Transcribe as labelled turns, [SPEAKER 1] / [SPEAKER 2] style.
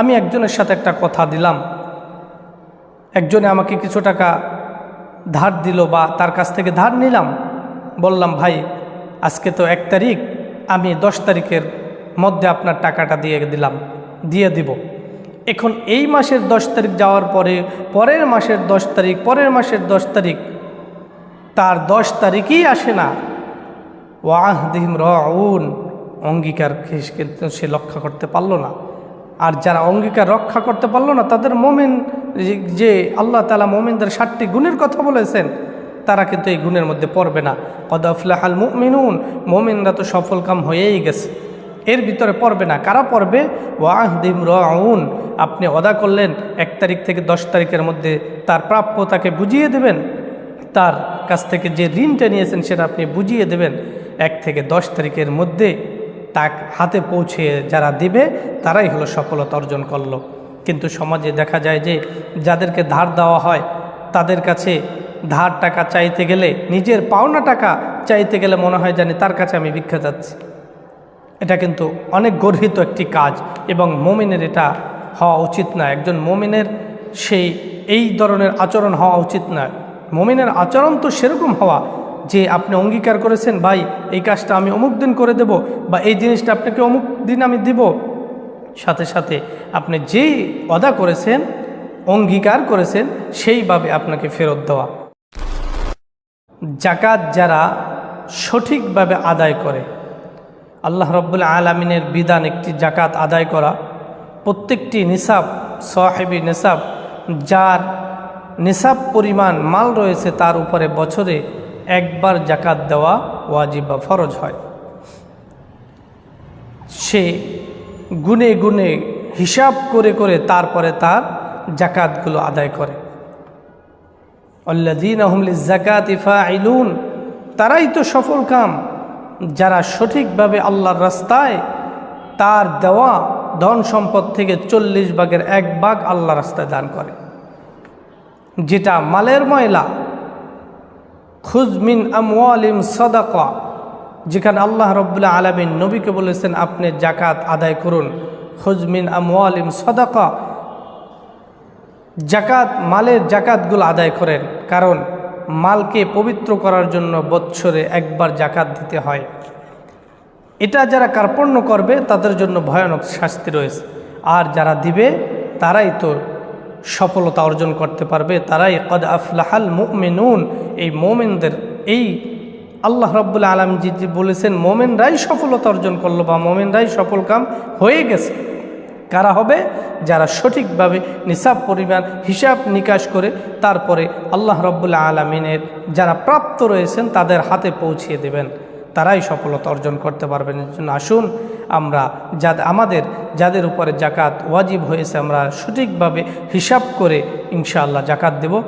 [SPEAKER 1] আমি একজনের সাথে একটা কথা দিলাম। একজনে আমাকে কিছু টাকা ধার দিল বা তার কাছ থেকে ধার নিলাম। বললাম, ভাই, আজকে তো এক তারিখ, আমি দশ তারিখের মধ্যে আপনার টাকাটা দিয়ে দিলাম, দিয়ে দিব। এখন এই মাসের দশ তারিখ যাওয়ার পরে, পরের মাসের দশ তারিখ, পরের মাসের দশ তারিখ, তার দশ তারিখই আসে না। ওয়াহদিম রউন, অঙ্গীকার সে লক্ষ্য করতে পারল না। আর যারা অঙ্গীকার রক্ষা করতে পারল না, তাদের মোমেন যে আল্লাহ তালা মোমেনদের ষাটটি গুণের কথা বলেছেন, তারা কিন্তু এই গুণের মধ্যে পড়বে না। কদফলাহাল মুমিনুন, মোমিনরা তো সফল কাম হয়েই গেছে। এর ভিতরে পড়বে না। কারা পড়বে? ওয়াহদিম রাউন, আপনি অদা করলেন, এক তারিখ থেকে দশ তারিখের মধ্যে তার প্রাপ্য তাকে বুঝিয়ে দেবেন। তার কাছ থেকে যে ঋণটা নিয়েছেন, সেটা আপনি বুঝিয়ে দেবেন। এক থেকে দশ তারিখের মধ্যে তা হাতে পৌঁছে যারা দিবে, তারাই হলো সফলতা অর্জন করল। কিন্তু সমাজে দেখা যায় যে যাদেরকে ধার দেওয়া হয়, তাদের কাছে ধার টাকা চাইতে গেলে, নিজের পাওনা টাকা চাইতে গেলে মনে হয় জানি তার কাছে আমি ভিক্ষা যাচ্ছি এটা কিন্তু অনেক গর্হিত একটি কাজ এবং মোমিনের এটা হওয়া উচিত না। একজন মোমিনের সেই, এই ধরনের আচরণ হওয়া উচিত নয় মোমিনের আচরণ তো সেরকম হওয়া যে আপনি অঙ্গীকার করেছেন, ভাই, এই কাজটা আমি অমুক দিন করে দেব বা এই জিনিসটা আপনাকে অমুক দিন আমি দিব। সাথে সাথে আপনি যেই অদা করেছেন, অঙ্গীকার করেছেন, সেইভাবে আপনাকে ফেরত দেওয়া। জাকাত যারা সঠিকভাবে আদায় করে, আল্লাহ রব্বুল আলমিনের বিধান একটি জাকাত আদায় করা। প্রত্যেকটি নিসাব, সাহেবি নিসাব, যার নিসাব পরিমাণ মাল রয়েছে তার উপরে বছরে একবার জাকাত দেওয়া ওয়াজিব বা ফরজ হয়। সে গুনে গুনে হিসাব করে করে তারপরে তার জাকাতগুলো আদায় করে। অল্লাদিন আহমলি জাকাত ইফা আইলুন তারাই তো সফল কাম। যারা সঠিকভাবে আল্লাহর রাস্তায় তার দেওয়া ধন সম্পদ থেকে চল্লিশ ভাগের এক ভাগ আল্লাহ রাস্তায় দান করে। যেটা মালের ময়লা খুজমিন আমওয়ালিম সদাকা, যেখানে আল্লাহ রব্বুল্লাহ আলমিন নবীকে বলেছেন, আপনি জাকাত আদায় করুন। খুজমিন আমওয়ালিম সদাকা জাকাত মালের জাকাতগুলো আদায় করেন। কারণ মালকে পবিত্র করার জন্য বৎসরে একবার জাকাত দিতে হয়। এটা যারা কার্পণ্য করবে, তাদের জন্য ভয়ানক শাস্তি রয়েছে। আর যারা দিবে, তারাই তো সফলতা অর্জন করতে পারবে। তারাই কদ আফলাহাল মুমিনুন এই মোমেনদের, এই আল্লাহ রব্বুল্লা আলম জি বলেছেন, মোমেনরাই সফলতা অর্জন করল বা মোমেনরাই সফল কাম হয়ে গেছে। কারা হবে? যারা সঠিকভাবে নিসাব পরিমাণ হিসাব নিকাশ করে তারপরে আল্লাহ রব্বুল্লা আলমিনের যারা প্রাপ্ত রয়েছেন তাদের হাতে পৌঁছিয়ে দেবেন। তারাই সফলতা অর্জন করতে পারবেন। জন্য আসুন, আমরা যা, আমাদের, যাদের উপরে জাকাত ওয়াজিব হয়েছে, আমরা সঠিকভাবে হিসাব করে ইনশাআল্লাহ জাকাত দেব।